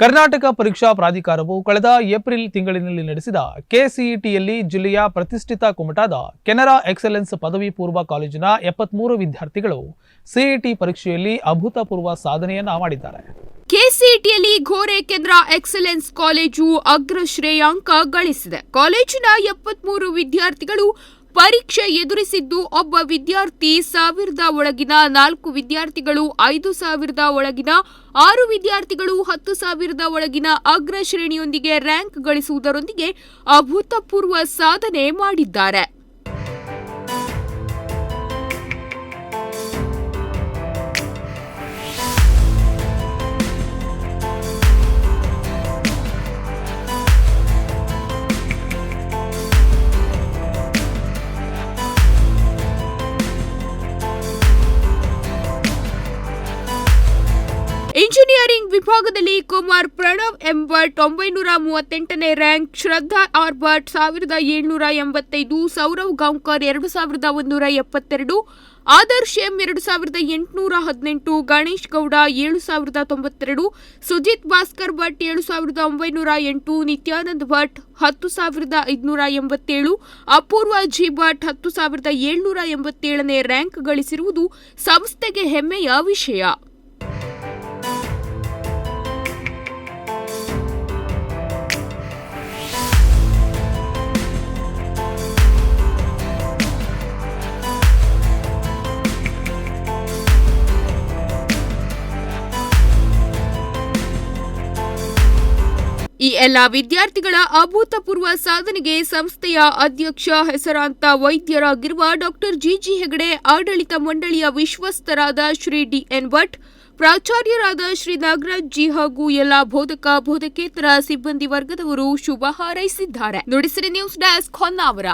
ಕರ್ನಾಟಕ ಪರೀಕ್ಷಾ ಪ್ರಾಧಿಕಾರವು ಕಳೆದ ಏಪ್ರಿಲ್ ತಿಂಗಳಿನಲ್ಲಿ ನಡೆಸಿದ ಕೆಸಿಇಟಿಯಲ್ಲಿ ಜಿಲ್ಲೆಯ ಪ್ರತಿಷ್ಠಿತ ಕುಮಟಾದ ಕೆನರಾ ಎಕ್ಸಲೆನ್ಸ್ ಪದವಿ ಪೂರ್ವ ಕಾಲೇಜಿನ ಎಪ್ಪತ್ಮೂರು ವಿದ್ಯಾರ್ಥಿಗಳು ಸಿಇಟಿ ಪರೀಕ್ಷೆಯಲ್ಲಿ ಅಭೂತಪೂರ್ವ ಸಾಧನೆಯನ್ನ ಮಾಡಿದ್ದಾರೆ. ಕೆಸಿಇಟಿಯಲ್ಲಿ ಘೋರೆ ಕೇಂದ್ರ ಎಕ್ಸಲೆನ್ಸ್ ಕಾಲೇಜು ಅಗ್ರ ಶ್ರೇಯಾಂಕ ಗಳಿಸಿದೆ. ಕಾಲೇಜಿನ ಎಪ್ಪತ್ಮೂರು ವಿದ್ಯಾರ್ಥಿಗಳು ಪರೀಕ್ಷೆ ಎದುರಿಸಿದ್ದು ಒಬ್ಬ ವಿದ್ಯಾರ್ಥಿ ಸಾವಿರದ ಒಳಗಿನ ನಾಲ್ಕು ವಿದ್ಯಾರ್ಥಿಗಳು, ಐದು ಸಾವಿರದ ಒಳಗಿನ ಆರು ವಿದ್ಯಾರ್ಥಿಗಳು, ಹತ್ತು ಸಾವಿರದ ಒಳಗಿನ ಅಗ್ರ ಶ್ರೇಣಿಯೊಂದಿಗೆ ರ್ಯಾಂಕ್ ಗಳಿಸುವುದರೊಂದಿಗೆ ಅಭೂತಪೂರ್ವ ಸಾಧನೆ ಮಾಡಿದ್ದಾರೆ. ಇಂಜಿನಿಯರಿಂಗ್ ವಿಭಾಗದಲ್ಲಿ ಕುಮಾರ್ ಪ್ರಣವ್ ಎಂಬರ್ಟ್ ಒಂಬೈನೂರ ಮೂವತ್ತೆಂಟನೇ ರ್ಯಾಂಕ್, ಶ್ರದ್ಧಾ ಆರ್ಬರ್ಟ್ ಸಾವಿರದ ಏಳ್ನೂರ ಎಂಬತ್ತೈದು, ಸೌರವ್ ಗಾಂವ್ಕರ್ ಎರಡು ಸಾವಿರದ ಒಂದೂರ ಎಪ್ಪತ್ತೆರಡು, ಆದರ್ಶ್ ಎಂ ಎರಡು ಸಾವಿರದ ಎಂಟುನೂರ ಹದಿನೆಂಟು, ಗಣೇಶ್ ಗೌಡ ಏಳು ಸಾವಿರದ ತೊಂಬತ್ತೆರಡು, ಸುಜಿತ್ ಭಾಸ್ಕರ್ ಭಟ್ ಏಳು ಸಾವಿರದ ಒಂಬೈನೂರ ಎಂಟು, ನಿತ್ಯಾನಂದ್ ಭಟ್ ಹತ್ತು ಸಾವಿರದ ಐದುನೂರ ಎಂಬತ್ತೇಳು, ಅಪೂರ್ವ ಜಿ ಭಟ್ ಹತ್ತು ಸಾವಿರದ ಏಳ್ನೂರ ಎಂಬತ್ತೇಳನೇ ರ್ಯಾಂಕ್ ಗಳಿಸಿರುವುದು ಸಂಸ್ಥೆಗೆ ಹೆಮ್ಮೆಯ ವಿಷಯ. ಈ ಎಲ್ಲ ವಿದ್ಯಾರ್ಥಿಗಳ ಅಭೂತಪೂರ್ವ ಸಾಧನೆಗೆ ಸಂಸ್ಥೆಯ ಅಧ್ಯಕ್ಷ ಹೆಸರಾಂತ ವೈದ್ಯರಾಗಿರುವ ಡಾಕ್ಟರ್ ಜಿಜಿ ಹೆಗಡೆ, ಆಡಳಿತ ಮಂಡಳಿಯ ವಿಶ್ವಸ್ತರಾದ ಶ್ರೀ ಡಿಎನ್ ಭಟ್, ಪ್ರಾಚಾರ್ಯರಾದ ಶ್ರೀ ನಾಗರಾಜ್ ಜಿ ಹಾಗೂ ಎಲ್ಲ ಬೋಧಕ, ಬೋಧಕೇತರ ಸಿಬ್ಬಂದಿ ವರ್ಗದವರು ಶುಭ ಹಾರೈಸಿದ್ದಾರೆ. Nudisiri news desk Honnavar.